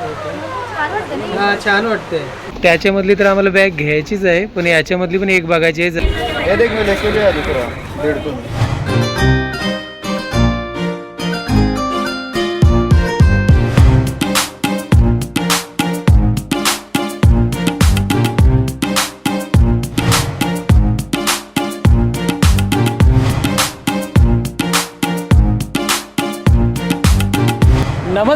छान वाटतं नाही हा छान वाटते त्याच्यामधली तर आम्हाला बॅग घ्यायचीच आहे पण याच्यामधली पण एक बघायची आहे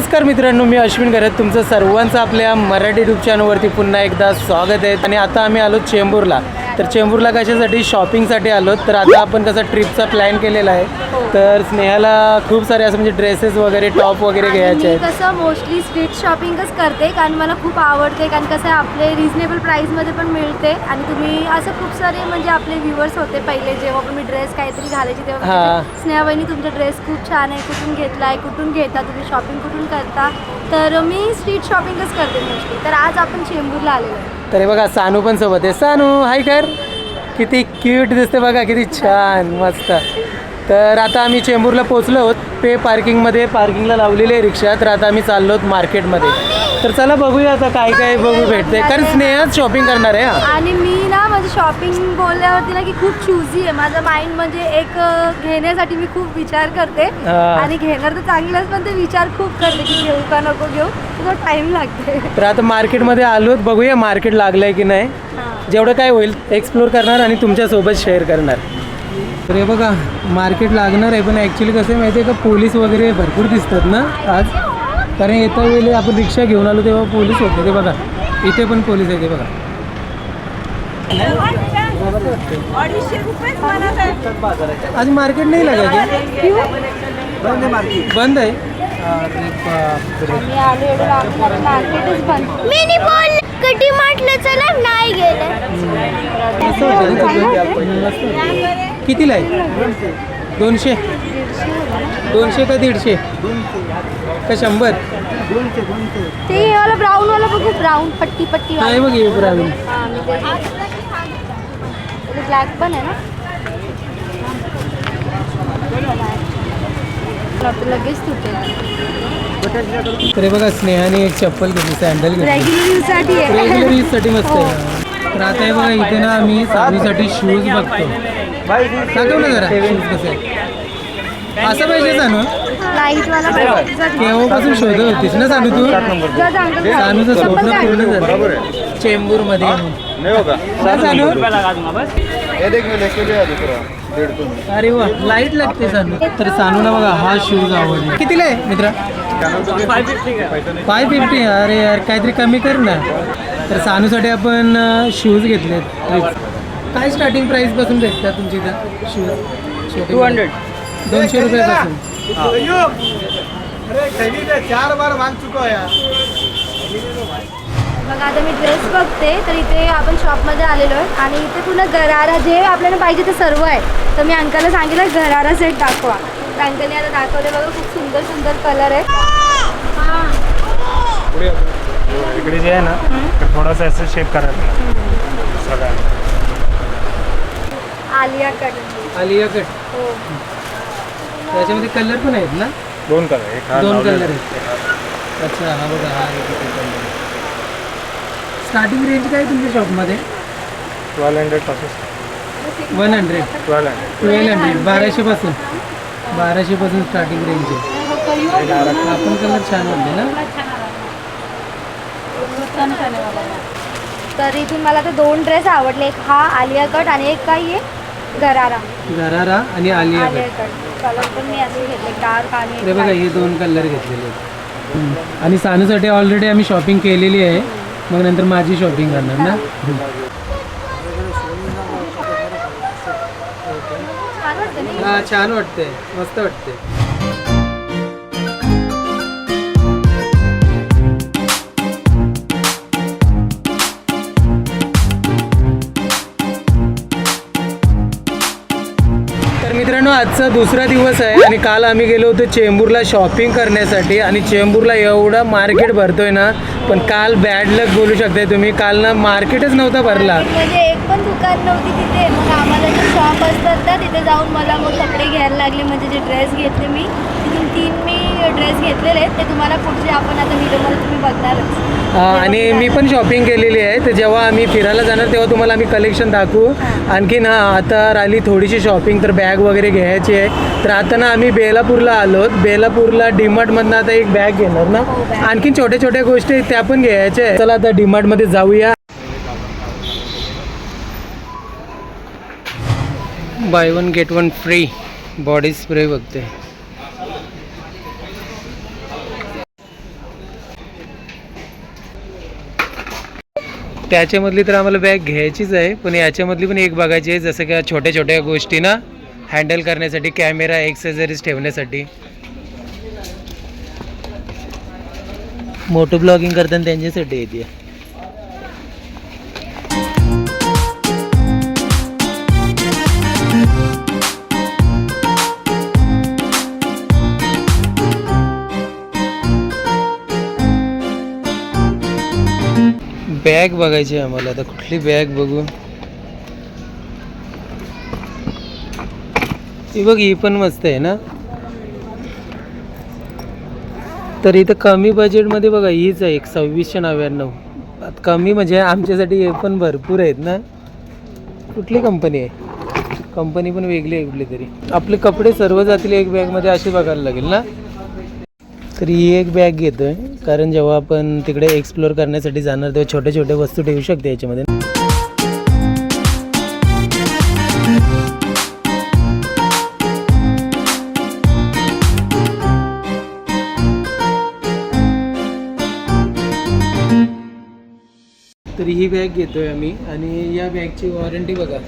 नमस्कार मित्रांनो मी अश्विन घरत तुमचं सर्वांचं आपल्या मराठी ट्यूब चॅनलवरती पुन्हा एकदा स्वागत आहे. आणि आता आम्ही आलो चेंबूरला. तर चेंबूरला कशासाठी? शॉपिंगसाठी आलो. तर आता आपण कसा ट्रिपचा प्लॅन केलेला आहे. तर स्नेहाला खूप सारे असं म्हणजे ड्रेसेस वगैरे टॉप वगैरे घ्यायचे मी आहेत. कसं मोस्टली स्ट्रीट शॉपिंगच करते कारण मला खूप आवडते कारण कसं आपले रिजनेबल प्राईसमध्ये पण मिळते. आणि तुम्ही असं खूप सारे म्हणजे आपले व्ह्युअर्स होते पहिले जेव्हा पण मी ड्रेस काहीतरी घालायची तेव्हा हा. स्नेहाबाईनी तुमचा ड्रेस खूप छान आहे कुठून घेतला आहे कुठून घेता तुम्ही शॉपिंग कुठून करता? तर मी स्ट्रीट शॉपिंगच करते मोस्टली तर आज आपण चेंबूरला आलेलो आहे. तर हे बघा सानू पण सोबत आहे. सानू हाय कर. किती क्यूट दिसते बघा किती छान मस्त. तर आता आम्ही चेंबूरला पोचलो आहोत. पे पार्किंगमध्ये पार्किंगला लावलेली आहे रिक्षा. तर आता आम्ही चाललो आहोत मार्केटमध्ये तर चला बघूया आता काय काय बघू भेटते कारण स्नेहाच शॉपिंग करणार आहे हा. आणि मी ना म्हणजे शॉपिंग बोलल्यावरती ना की खूप चुझी आहे. माझं माइंड म्हणजे एक अ, घेण्यासाठी मी खूप विचार करते. हा. आणि घेणार तर चांगलंच पण ते विचार खूप करते की घेऊ का नको घेऊ. थोडा टाइम लागते. तर आता मार्केटमध्ये आलोत बघूया मार्केट लागलं आहे की नाही. जेवढं काय होईल एक्सप्लोर करणार आणि तुमच्यासोबत शेअर करणार. तर हे बघा मार्केट लागणार आहे पण ॲक्च्युली कसं आहे माहिती आहे का पोलीस वगैरे भरपूर दिसतात ना आज. कारण येता वेळी आपण रिक्षा घेऊन आलो तेव्हा पोलीस होते ते बघा. इथे पण पोलीस आहे ते बघा. आज मार्केट नाही लगा क्या बंद आहे. अरे बापरे. मी आलो एवढं लांब मार्केटच बंद मी बोल कधी म्हटलं चला नाही गेलं. कितीला आहे? दोनशे? दोनशे का दीडशे? का शंभर? ते वाला ब्राऊन वाला बघू ब्राऊन पट्टी पट्टी काय वाला बघ हे ब्राऊन हा, ब्लॅक पण आहे ना? लगेच तुटेल हे बघा स्नेहाने एक चप्पल घेतली सँडल घेतली. रेग्युलर यूजसाठी आहे. रेग्युलर यूजसाठी मस्त आहे. तर आता हे बघा इथे ना आम्ही साडीसाठी शूज बघतो. दाखव ना जरा. शूज कसे आहेत. असं पाहिजे सानू लाइट वाला पाहिजे. जा- केव्हापासून शोधत होतीस ना सानू तू? जा सानूचं चप्पल स्वप्न. पूर्ण बराबर झालं है? चेंबूरमध्ये नहीं होगा काय सानू? ये देख मैं लेके गया दूसरा डेढ़ सौ में अरे वा लाइट लागते सानू. तर सानूला बघा हा शूज आवडला. कितीला आहे मित्रा? फाय फिफ्टी अरे यार काहीतरी कमी कर ना. तर सानूसाठी आपण शूज घेतले काय स्टार्टिंग प्राइसपासून भेटतात तुमच्या इथं? शूज टू हंड्रेड दोनशे रुपयापासून चार बार मांग चुका है मग आता मी ड्रेस बघते तर इथे आपण शॉपमध्ये आलेलो आहे आणि इथे पुन्हा गरारा जे आपल्याला पाहिजे ते सर्व आहे. तर मी अंकलला सांगितलं गरारा सेट दाखवा. तर अंकलने आता दाखवले बघा खूप सुंदर सुंदर कलर आहे. हां इकडे जे आहे ना थोडासा असं शेप करायला आलिया कट आलिया कट हो. त्याच्यामध्ये कलर पण आहेत ना? दोन कलर एक हा दोन लावलेला कलर आहे. अच्छा हा बघा हा एक इथे कलर स्टार्टिंग रेंज काय आहे तुमच्या शॉपमध्ये 1200 पासून वन हंड्रेड 1200 ट्वेल्व हंड्रेड बाराशे पासून. बाराशे पासून स्टार्टिंग रेंज आहे. आपण कलर छान वाटले ना? तर इथून मला ते दोन ड्रेस आवडले. एक हा आलिया कट आणि एक काय आहे. गरारा. गरारा आणि आलिया कट कलर पण मी असे घेतले डार्क आणि ते बघा हे दोन कलर घेतलेले आहेत. हम्म. आणि सानूसाठी ऑलरेडी आम्ही शॉपिंग केलेली आहे. मग नंतर माझी शॉपिंग करणार ना? हम्म. छान वाटतं नाही हा छान वाटते मस्त वाटते आजचा दुसरा दिवस आहे आणि काल आम्ही गेलो होतो चेंबूरला शॉपिंग करण्यासाठी आणि चेंबूरला एवढा मार्केट भरतोय ना पण काल बॅड लक बोलू शकताय तुम्ही. काल ना मार्केटच नव्हता भरला. म्हणजे एक पण दुकान नव्हती तिथे. मग आम्हाला जे शॉप असतात ना तिथे जाऊन मला मग कपडे घ्यायला लागले. म्हणजे जे ड्रेस घेतले मी तिथून तीन मी ड्रेस घेतले घेतलेले आहेत ते तुम्हाला पुढचे आपण आता व्हिडिओमध्ये तुम्ही बघणारच. हा, आणि मी पण शॉपिंग केलेली आहे तर जेव्हा आम्ही फिरायला जाणार तेव्हा तुम्हाला आम्ही कलेक्शन दाखवू. आणखीन हा आता राहिली थोडीशी शॉपिंग तर बॅग वगैरे घ्यायची आहे. तर आता ना आम्ही बेलापूरला आलो. बेलापूरला डीमार्टमधनं आता एक बॅग घेणार ना. हो. आणखीन छोट्या छोट्या गोष्टी आहेत, त्या पण घ्यायच्या आहे चला आता डीमार्टमध्ये जाऊया. Buy one get one free body spray बघते. त्याच्यामधली तर आम्हाला बॅग घ्यायचीच आहे पण याच्यामधली पण एक बघायची आहे जसं की छोट्या छोट्या गोष्टींना हँडल करण्यासाठी कॅमेरा एक्सेसरीज ठेवण्यासाठी. मोटो ब्लॉगिंग करताना त्यांच्यासाठी येते. बॅग बघायची आहे आम्हाला. आता कुठली बॅग बघू? ही बघ ही पण मस्त आहे ना? तर इथं कमी बजेटमध्ये बघा हीच आहे एक सव्वीसशे नव्याण्णव. कमी म्हणजे आमच्यासाठी हे पण भरपूर आहेत ना? कुठली कंपनी आहे? कंपनी पण वेगळी आहे कुठली तरी. आपले कपडे सर्व जातील एक बॅगमध्ये असे बघायला लागेल ना? तर ही एक बॅग घेतोय. कारण जेव्हा आपण तिकडे एक्सप्लोअर करण्यासाठी जाणार तेव्हा छोटे छोटे वस्तू ठेवू शकते याच्यामध्ये. तर ही बॅग घेतोय आम्ही. आणि या बॅगची वॉरंटी बघा.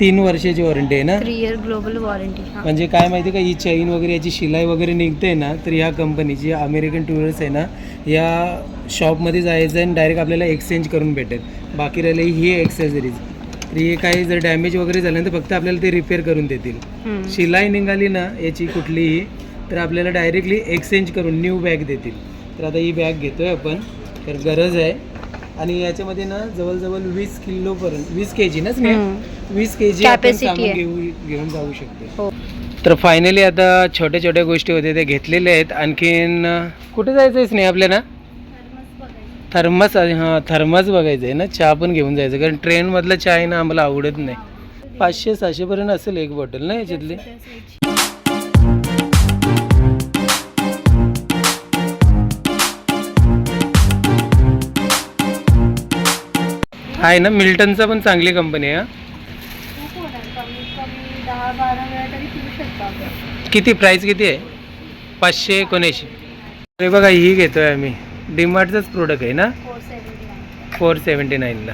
तीन वर्षाची वॉरंटी आहे ना? थ्री इयर ग्लोबल वॉरंटी म्हणजे काय माहिती का ही चैन वगैरे याची शिलाई वगैरे निघते ना तर ह्या कंपनीची अमेरिकन टुरिस्ट आहे ना या शॉपमध्ये जायचं आणि डायरेक्ट आपल्याला एक्सचेंज करून भेटेल. बाकी राहिले ही एक्सेसरीज तर हे काही जर डॅमेज वगैरे झालं तर फक्त आपल्याला ते रिपेअर करून देतील. शिलाई निघाली ना याची कुठलीही तर आपल्याला डायरेक्टली एक्सचेंज करून न्यू बॅग देतील. तर आता ही बॅग घेतोय आपण. तर गरज आहे. आणि याच्यामध्ये ना जवळजवळ वीस किलोपर्यंत वीस के जी ना स्नेहा? वीस के जी आहे. घेऊन जाऊ शकतो. हो. तर फायनली आता छोट्या छोट्या गोष्टी होत्या त्या घेतलेल्या आहेत. आणखीन कुठे जायचं आहे स्नेह आपल्याला? थर्मस हां थर्मस बघायचं आहे ना. चहा पण घेऊन जायचं कारण ट्रेनमधलं चहा आहे ना आम्हाला आवडत नाही. पाचशे सहाशेपर्यंत असेल एक बॉटल ना याच्यातली? आहे ना मिल्टनचा पण चांगली कंपनी आहे हा. खूप होणार कमीत कमी दहा बारा वेळा तरी पिऊ शकतो आपण किती प्राईस किती आहे? पाचशे एकोणऐंशी. अरे बघा ही घेतोय आम्ही. डीमार्टचाच प्रोडक्ट आहे ना? फोर सेवन्टी नाईनला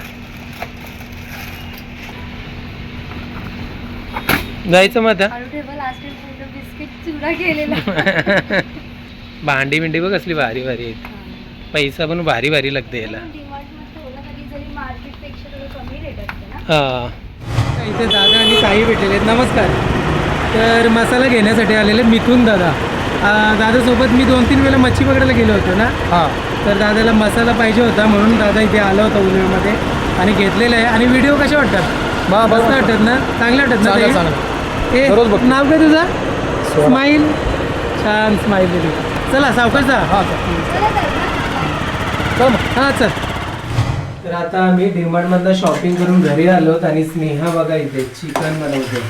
जायचं मग आता. भांडी बिंडी बघ असली भारी भारी आहेत. पैसा पण भारी भारी लागते याला. हा. इथे दादा आणि ताई भेटलेले आहेत. नमस्कार. तर मसाला घेण्यासाठी आलेले मिथून दादा. दादासोबत मी दोन तीन वेळा मच्छी पकडायला गेलो होतो ना? हां. तर दादाला मसाला पाहिजे होता म्हणून दादा इथे आला होता उलवेमध्ये आणि घेतलेला आहे. आणि व्हिडिओ कसे वाटतात? मा मस्त वाटतात. ना? चांगले वाटतात ना चांगलं ते? ए, दररोज बघतो. नाव काय तुझं? स्माईल? छान स्माईल दिली. चला सावकाश जा. हां चल. मग. हां चल. तर आता आम्ही डीमार्टमधनं शॉपिंग करून घरी आलोत आणि स्नेहा बघा इथे चिकन बनवते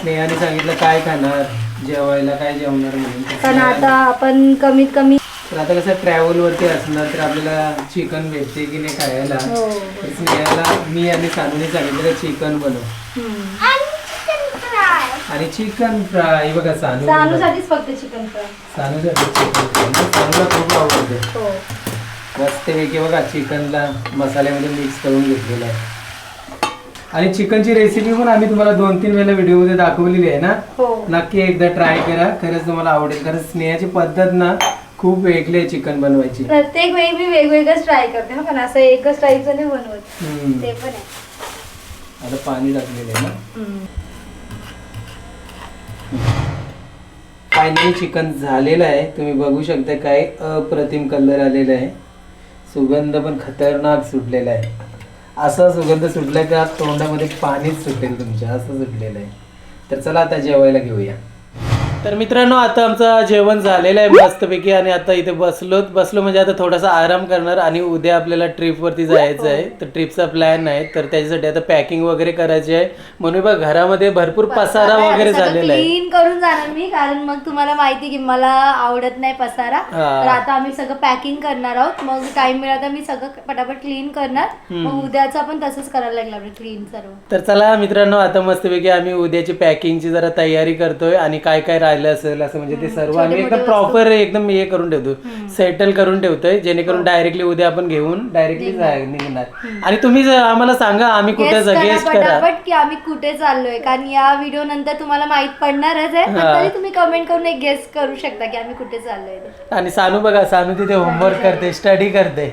स्नेहाने सांगितलं काय खाणार? जेवायला काय जेवणार म्हणून? तर पण आता आपण कमीत कमी तर आता कसं ट्रॅव्हलवरती असणार तर आपल्याला चिकन भेटते की नाही खायला? हो. तर स्नेहाला मी आणि सानूने सांगितलं चिकन बनव. आणि चिकन फ्राय. आणि चिकन फ्राय बघा सानू. सानूसाठीच फक्त चिकन फ्राय. सानूसाठी चिकन फ्राय. सानूला खूप आवडते. हो. मस्तपैकी बघा चिकनला मसाल्यामध्ये मिक्स करून घेतलेलं आहे. आणि चिकनची रेसिपी पण आम्ही तुम्हाला दोन तीन वेळेला व्हिडिओमध्ये दाखवलेली आहे ना? हो. नक्की एकदा ट्राय करा. खरंच तुम्हाला आवडेल. कारण स्नेहाची पद्धत ना खूप वेगळी आहे चिकन बनवायची. प्रत्येक वेळी मी वेगवेगळंच ट्राय करते हा. पण असं एकच टाईपचं नाही बनवत. हम्म. ते पण आहे. आता पाणी टाकलेलं आहे ना? फायनली चिकन झालेलं आहे. तुम्ही बघू शकता काय अप्रतिम कलर आलेला आहे. सुगंध पण खतरनाक सुटलेला आहे. असा सुगंध सुटला का तोंडामध्ये पाणीच सुटेल तुमच्या असं सुटलेलं आहे. तर चला आता जेवायला घेऊया. तर मित्रांनो आता आमचं जेवण झालेलं आहे मस्तपैकी आणि आता इथे बसलो बसलो म्हणजे आता थोडासा आराम करणार आणि उद्या आपल्याला ट्रिपवरती जायचं आहे. तर ट्रिपचा प्लॅन आहे तर त्याच्यासाठी आता पॅकिंग वगैरे करायची आहे. म्हणून बघ घरामध्ये भरपूर पसारा वगैरे झालेला आहे. क्लीन करून जाणार मी कारण मग तुम्हाला माहिती की मला आवडत नाही पसारा. हा. तर आता आम्ही सगळं पॅकिंग करणार आहोत. मग टाइम मिळाला तर मी सगळं पटापट क्लीन करणार. मग उद्याचं आपण तसंच करायला लागलं क्लीन सर्व. तर चला मित्रांनो आता मस्तपैकी आम्ही उद्याची पॅकिंगची जरा तयारी करतोय आणि काय काय राहिलं असेल असं म्हणजे ते सर्व आम्ही एकदम प्रॉपर एकदम हे करून ठेवतो सेटल करून ठेवतोय जेणेकरून डायरेक्टली उद्या आपण घेऊन डायरेक्टली निघणार. आणि तुम्ही जर आम्हाला सांगा आम्ही कुठे Guess करा गेस्ट की आम्ही कुठे चाललोय. कारण या व्हिडिओ नंतर तुम्हाला माहीत पडणारच आहे पण तरी तुम्ही कमेंट करून एक गेस करू शकता की आम्ही कुठे चाललोय. आणि सानू बघा सानू तिथे होमवर्क करते स्टडी करते.